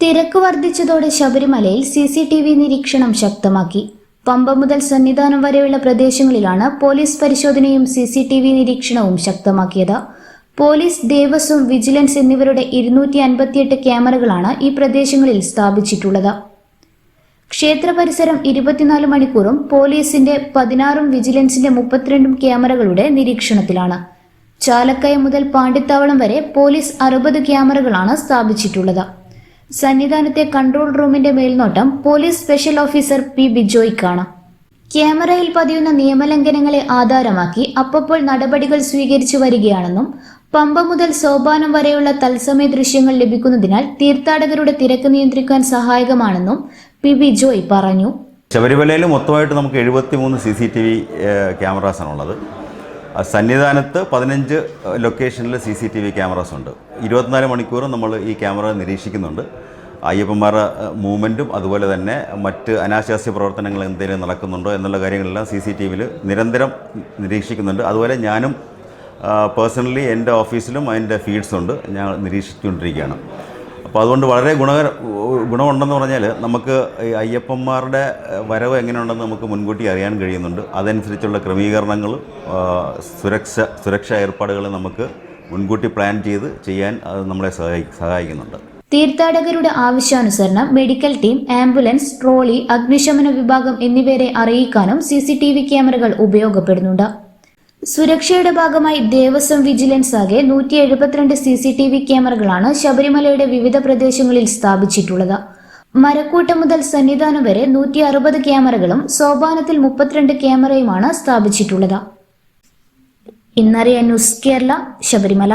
തിരക്ക് വർദ്ധിച്ചതോടെ ശബരിമലയിൽ സി സി ടി വി നിരീക്ഷണം ശക്തമാക്കി. പമ്പ മുതൽ സന്നിധാനം വരെയുള്ള പ്രദേശങ്ങളിലാണ് പോലീസ് പരിശോധനയും സി സി ടി വി നിരീക്ഷണവും ശക്തമാക്കിയത്. പോലീസ് ദേവസ്വം വിജിലൻസ് എന്നിവരുടെ ഇരുന്നൂറ്റി അൻപത്തിയെട്ട് ക്യാമറകളാണ് ഈ പ്രദേശങ്ങളിൽ സ്ഥാപിച്ചിട്ടുള്ളത്. ക്ഷേത്ര പരിസരം ഇരുപത്തിനാല് മണിക്കൂറും പോലീസിന്റെ പതിനാറും വിജിലൻസിന്റെ മുപ്പത്തിരണ്ടും ക്യാമറകളുടെ നിരീക്ഷണത്തിലാണ്. ചാലക്കയം മുതൽ പാണ്ടിത്താവളം വരെ പോലീസ് അറുപത് ക്യാമറകളാണ് സ്ഥാപിച്ചിട്ടുള്ളത്. സന്നിധാനത്തെ കൺട്രോൾ റൂമിന്റെ മേൽനോട്ടം പോലീസ് സ്പെഷ്യൽ ഓഫീസർ പി ബിജോയ്ക്കാണ്. ക്യാമറയിൽ പതിയുന്ന നിയമലംഘനങ്ങളെ ആധാരമാക്കി അപ്പപ്പോൾ നടപടികൾ സ്വീകരിച്ചു വരികയാണെന്നും പമ്പ മുതൽ സോപാനം വരെയുള്ള തത്സമയ ദൃശ്യങ്ങൾ ലഭിക്കുന്നതിനാൽ തീർത്ഥാടകരുടെ തിരക്ക് നിയന്ത്രിക്കാൻ സഹായകമാണെന്നും പി ബി ജോയ് പറഞ്ഞു. ശബരിമലയിൽ മൊത്തമായിട്ട് നമുക്ക് എഴുപത്തി മൂന്ന് സി സി ടി വി ക്യാമറാസാണുള്ളത്. സന്നിധാനത്ത് പതിനഞ്ച് ലൊക്കേഷനിൽ C C T V cameras ഉണ്ട്. ഇരുപത്തിനാല് മണിക്കൂറും നമ്മൾ ഈ ക്യാമറ നിരീക്ഷിക്കുന്നുണ്ട്. അയ്യപ്പന്മാരുടെ മൂവ്മെന്റും അതുപോലെ തന്നെ മറ്റ് അനാശാസ്യ പ്രവർത്തനങ്ങൾ എന്തെങ്കിലും നടക്കുന്നുണ്ടോ എന്നുള്ള കാര്യങ്ങളെല്ലാം സി സി ടി വിയിൽ നിരന്തരം നിരീക്ഷിക്കുന്നുണ്ട്. അതുപോലെ ഞാനും പേഴ്സണലി എന്റെ ഓഫീസിലും അതിന്റെ ഫീഡ്സ് ഉണ്ട്. ഞാൻ നിരീക്ഷിച്ചുകൊണ്ടിരിക്കുകയാണ്. അപ്പോൾ അതുകൊണ്ട് വളരെ ഗുണ ഗുണമുണ്ടെന്ന് പറഞ്ഞാൽ നമുക്ക് ഈ അയ്യപ്പന്മാരുടെ വരവ് എങ്ങനെയുണ്ടെന്ന് നമുക്ക് മുൻകൂട്ടി അറിയാൻ കഴിയുന്നുണ്ട്. അതനുസരിച്ചുള്ള ക്രമീകരണങ്ങൾ സുരക്ഷ സുരക്ഷാ ഏർപ്പാടുകൾ നമുക്ക് മുൻകൂട്ടി പ്ലാൻ ചെയ്ത് ചെയ്യാൻ അത് നമ്മളെ സഹായി സഹായിക്കുന്നുണ്ട്. തീർത്ഥാടകരുടെ ആവശ്യാനുസരണം മെഡിക്കൽ ടീം ആംബുലൻസ് ട്രോളി അഗ്നിശമന വിഭാഗം എന്നിവരെ അറിയിക്കാനും സി ക്യാമറകൾ ഉപയോഗപ്പെടുന്നുണ്ട്. സുരക്ഷയുടെ ഭാഗമായി ദേവസ്വം വിജിലൻസ് ആകെ നൂറ്റി എഴുപത്തിരണ്ട് സി സി ടി വി ക്യാമറകളാണ് ശബരിമലയുടെ വിവിധ പ്രദേശങ്ങളിൽ സ്ഥാപിച്ചിട്ടുള്ളത്. മരക്കൂട്ടം മുതൽ സന്നിധാനം വരെ നൂറ്റി അറുപത് ക്യാമറകളും സോപാനത്തിൽ മുപ്പത്തിരണ്ട് ക്യാമറയുമാണ് സ്ഥാപിച്ചിട്ടുള്ളത്. ഇന്നറിയ ന്യൂസ് കേരള ശബരിമല.